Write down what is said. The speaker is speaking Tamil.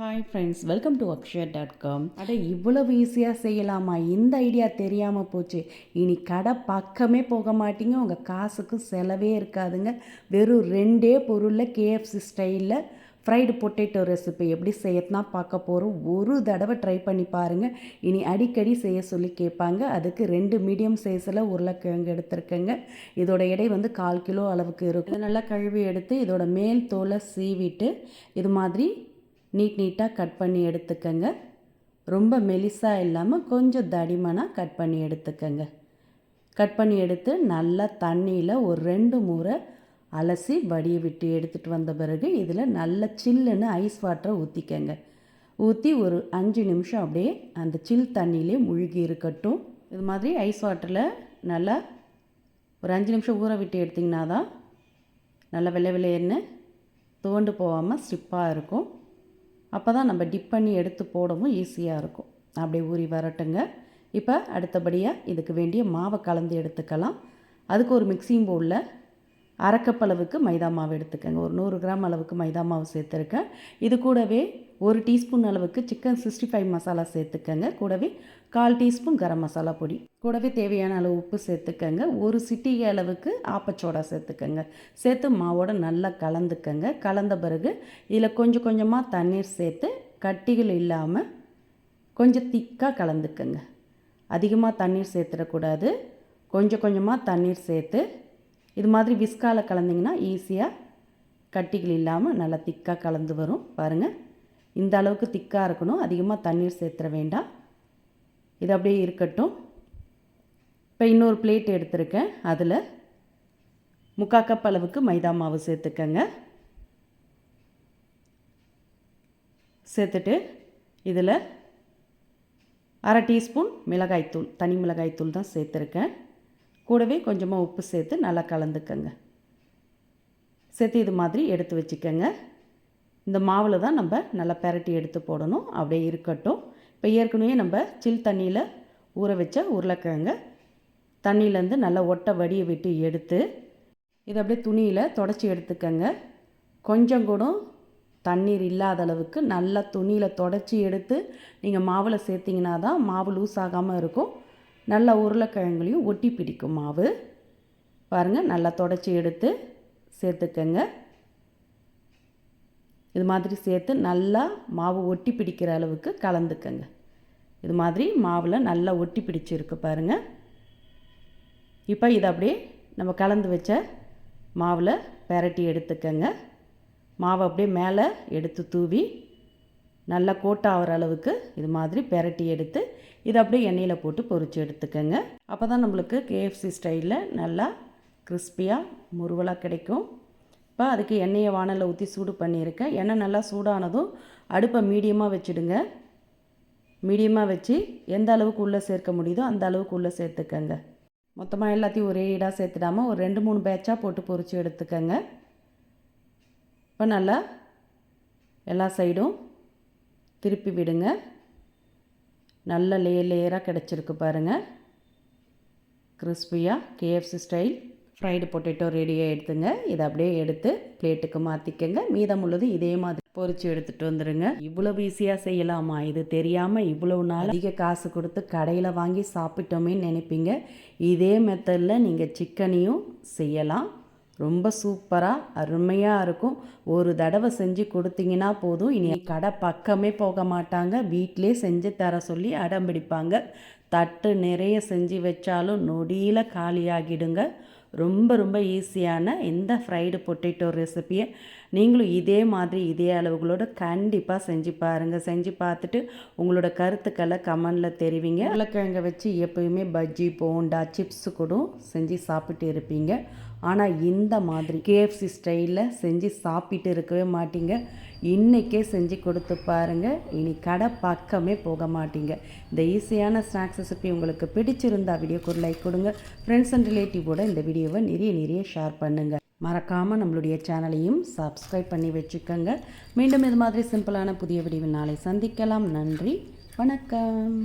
Hi friends welcome to Akshaya dot com அட இவ்வளவு ஈஸியாக செய்யலாமா? இந்த ஐடியா தெரியாமல் போச்சு. இனி கடை பக்கமே போக மாட்டீங்க. உங்கள் காசுக்கு செலவே இருக்காதுங்க. வெறும் ரெண்டே பொருளில் கேஎஃப்சி ஸ்டைலில் ஃப்ரைடு பொட்டேட்டோ ரெசிபி எப்படி செய்யறதுனா பார்க்க போகிறோம் ஒரு தடவை ட்ரை பண்ணி பாருங்கள் இனி அடிக்கடி செய்ய சொல்லி கேட்பாங்க. அதுக்கு ரெண்டு மீடியம் சைஸில் உருளைக்கிழங்கு எடுத்துருக்கேங்க. இதோட எடை வந்து கால் கிலோ அளவுக்கு இருக்கும். நல்லா கழுவி எடுத்து இதோட மேல் தோலை சீவிட்டு இது மாதிரி நீட் நீட்டாக கட் பண்ணி எடுத்துக்கங்க. ரொம்ப மெலிசாக இல்லாமல் கொஞ்சம் தடிமனாக கட் பண்ணி எடுத்துக்கங்க. கட் பண்ணி எடுத்து நல்லா தண்ணியில் ஒரு ரெண்டு முறை அலசி வடியை விட்டு எடுத்துகிட்டு வந்த பிறகு இதில் நல்ல சில்லுன்னு ஐஸ் வாட்டரை ஊற்றிக்கங்க ஊற்றி ஒரு அஞ்சு நிமிஷம் அப்படியே அந்த சில் தண்ணியிலே முழுகி இருக்கட்டும். இது மாதிரி ஐஸ் வாட்டரில் நல்லா ஒரு அஞ்சு நிமிஷம் ஊற விட்டு எடுத்திங்கன்னா தான் நல்லா வெள்ளை வெள்ளையன்னு துவண்டு போகாமல் ஸ்டிப்பாக இருக்கும். அப்போ தான் நம்ம டிப் பண்ணி எடுத்து போடவும் ஈஸியாக இருக்கும். அப்படியே ஊறி வரட்டுங்க. இப்போ அடுத்தபடியாக இதுக்கு வேண்டிய மாவை கலந்து எடுத்துக்கலாம். அதுக்கு ஒரு மிக்சிங் பவுலில் அரைக்கப்பளவுக்கு மைதா மாவு எடுத்துக்கோங்க. ஒரு நூறு கிராம் அளவுக்கு மைதா மாவு சேர்த்துருக்கேன். இது கூடவே ஒரு டீஸ்பூன் அளவுக்கு சிக்கன் சிக்ஸ்டி ஃபைவ் மசாலா சேர்த்துக்கங்க. கூடவே கால் டீஸ்பூன் கரம் மசாலா பொடி. கூடவே தேவையான அளவு உப்பு சேர்த்துக்கங்க. ஒரு சிட்டிகை அளவுக்கு ஆப்பச்சோடா சேர்த்துக்கங்க. சேர்த்து மாவோட நல்லா கலந்துக்கங்க. கலந்த பிறகு இதில் கொஞ்சம் கொஞ்சமாக தண்ணீர் சேர்த்து கட்டிகள் இல்லாமல் கொஞ்சம் திக்காக கலந்துக்கங்க. அதிகமாக தண்ணீர் சேர்த்துடக்கூடாது. கொஞ்சம் கொஞ்சமாக தண்ணீர் சேர்த்து இது மாதிரி விஸ்காவில் கலந்திங்கன்னா ஈஸியாக கட்டிகள் இல்லாமல் நல்லா திக்காக கலந்து வரும். பாருங்கள் இந்த அளவுக்கு திக்காக இருக்கணும். அதிகமாக தண்ணீர் சேர்த்துற வேண்டாம். இது அப்படியே இருக்கட்டும். இப்போ இன்னொரு பிளேட் எடுத்திருக்கேன். அதில் முக்கா கப் அளவுக்கு மைதா மாவு சேர்த்துக்கங்க. சேர்த்துட்டு இதில் அரை டீஸ்பூன் மிளகாய்த்தூள் தனி மிளகாய்த்தூள் தான் சேர்த்துருக்கேன். கூடவே கொஞ்சமாக உப்பு சேர்த்து நல்லா கலந்துக்கங்க. சேர்த்து இது மாதிரி எடுத்து வச்சுக்கோங்க. இந்த மாவில் தான் நம்ம நல்லா பெரட்டி எடுத்து போடணும். அப்படியே இருக்கட்டும். இப்போ ஏற்கனவே நம்ம சில் தண்ணியில் ஊற வச்ச உருளைக்கிழங்க தண்ணியிலேருந்து நல்லா ஒட்டை வடியை விட்டு எடுத்து இதை அப்படியே துணியில் தொடச்சி எடுத்துக்கங்க. கொஞ்சம் கூட தண்ணீர் இல்லாத அளவுக்கு நல்லா துணியில் தொடச்சி எடுத்து நீங்கள் மாவில் சேர்த்திங்கன்னா தான் மாவு லூஸ் ஆகாமல் இருக்கும். நல்லா உருளைக்கிழங்குலையும் ஒட்டி பிடிக்கும் மாவு. பாருங்கள் நல்லா தொடச்சி எடுத்து சேர்த்துக்கங்க. இது மாதிரி சேர்த்து நல்லா மாவு ஒட்டி பிடிக்கிற அளவுக்கு கலந்துக்கங்க. இது மாதிரி மாவில் நல்லா ஒட்டி பிடிச்சிருக்கு பாருங்கள் இப்போ இதை அப்படியே நம்ம கலந்து வச்ச மாவில் பெரட்டி எடுத்துக்கங்க. மாவை அப்படியே மேலே எடுத்து தூவி நல்லா கோட்டாகிற அளவுக்கு இது மாதிரி பெரட்டி எடுத்து இதை அப்படியே எண்ணெயில் போட்டு பொறிச்சு எடுத்துக்கோங்க. அப்போ தான் நம்மளுக்கு கேஎஃப்சி ஸ்டைலில் நல்லா கிறிஸ்பியாக முருவலாக கிடைக்கும். இப்போ அதுக்கு எண்ணெயை வானலில் ஊற்றி சூடு பண்ணியிருக்கேன் எண்ணெய் நல்லா சூடானதும் அடுப்பை மீடியமாக வச்சுடுங்க. மீடியமாக வச்சு எந்த அளவுக்கு உள்ளே சேர்க்க முடியுதோ அந்த அளவுக்கு உள்ளே சேர்த்துக்கங்க. மொத்தமாக எல்லாத்தையும் ஒரே ஈடாக சேர்த்துடாமல் ஒரு ரெண்டு மூணு பேட்சாக போட்டு பொறிச்சு எடுத்துக்கங்க. இப்போ நல்லா எல்லா சைடும் திருப்பி விடுங்க. நல்ல லேயர் லேயராக கிடச்சிருக்கு பாருங்கள் கிறிஸ்பியாக கேஎஃப்சி ஸ்டைல். ஃப்ரைடு பொட்டேட்டோ ரெடியாக எடுத்துங்க. இதை அப்படியே எடுத்து பிளேட்டுக்கு மாற்றிக்கங்க மீதம் உள்ளது இதே மாதிரி பொறிச்சு எடுத்துகிட்டு வந்துடுங்க இவ்வளவு ஈஸியாக செய்யலாமா? இது தெரியாமல் இவ்வளவு நாள் அதிக காசு கொடுத்து கடையில் வாங்கி சாப்பிட்டோமேன்னு நினைப்பீங்க. இதே மெத்தடில் நீங்கள் சிக்கனையும் செய்யலாம். ரொம்ப சூப்பராக அருமையாக இருக்கும். ஒரு தடவை செஞ்சு கொடுத்தீங்கன்னா போதும். இனி கடை பக்கமே போக மாட்டாங்க. வீட்டிலே செஞ்சு தர சொல்லி அடம் பிடிப்பாங்க. தட்டு நிறைய செஞ்சு வச்சாலும் நொடியில் காலியாகிடுங்க. ரொம்ப ரொம்ப ஈஸியான இந்த ஃப்ரைடு பொட்டேட்டோ ரெசிப்பியை நீங்களும் இதே மாதிரி இதே அளவுகளோட கண்டிப்பாக செஞ்சு பாருங்கள் செஞ்சு பார்த்துட்டு உங்களோட கருத்துக்களை கமெண்டில் தெரிவிங்க. உருளைக்கிழங்கை வச்சு எப்போயுமே பஜ்ஜி போண்டா சிப்ஸு கூட செஞ்சு சாப்பிட்டு இருப்பீங்க. ஆனால் இந்த மாதிரி கேஎஃப்சி ஸ்டைலில் செஞ்சு சாப்பிட்டு இருக்கவே மாட்டீங்க. இன்றைக்கே செஞ்சு கொடுத்து பாருங்கள் இனி கடை பக்கமே போக மாட்டீங்க. இந்த ஈஸியான ஸ்நாக்ஸ் ரெசிபி உங்களுக்கு பிடிச்சிருந்தா வீடியோக்கு ஒரு லைக் கொடுங்க. ஃப்ரெண்ட்ஸ் அண்ட் ரிலேட்டிவோட இந்த வீடியோவை நிறைய நிறைய ஷேர் பண்ணுங்கள் மறக்காமல் நம்மளுடைய சேனலையும் சப்ஸ்கிரைப் பண்ணி வச்சுக்கோங்க. மீண்டும் இது மாதிரி சிம்பிளான புதிய வீடியோவில் நாளை சந்திக்கலாம். நன்றி. வணக்கம்.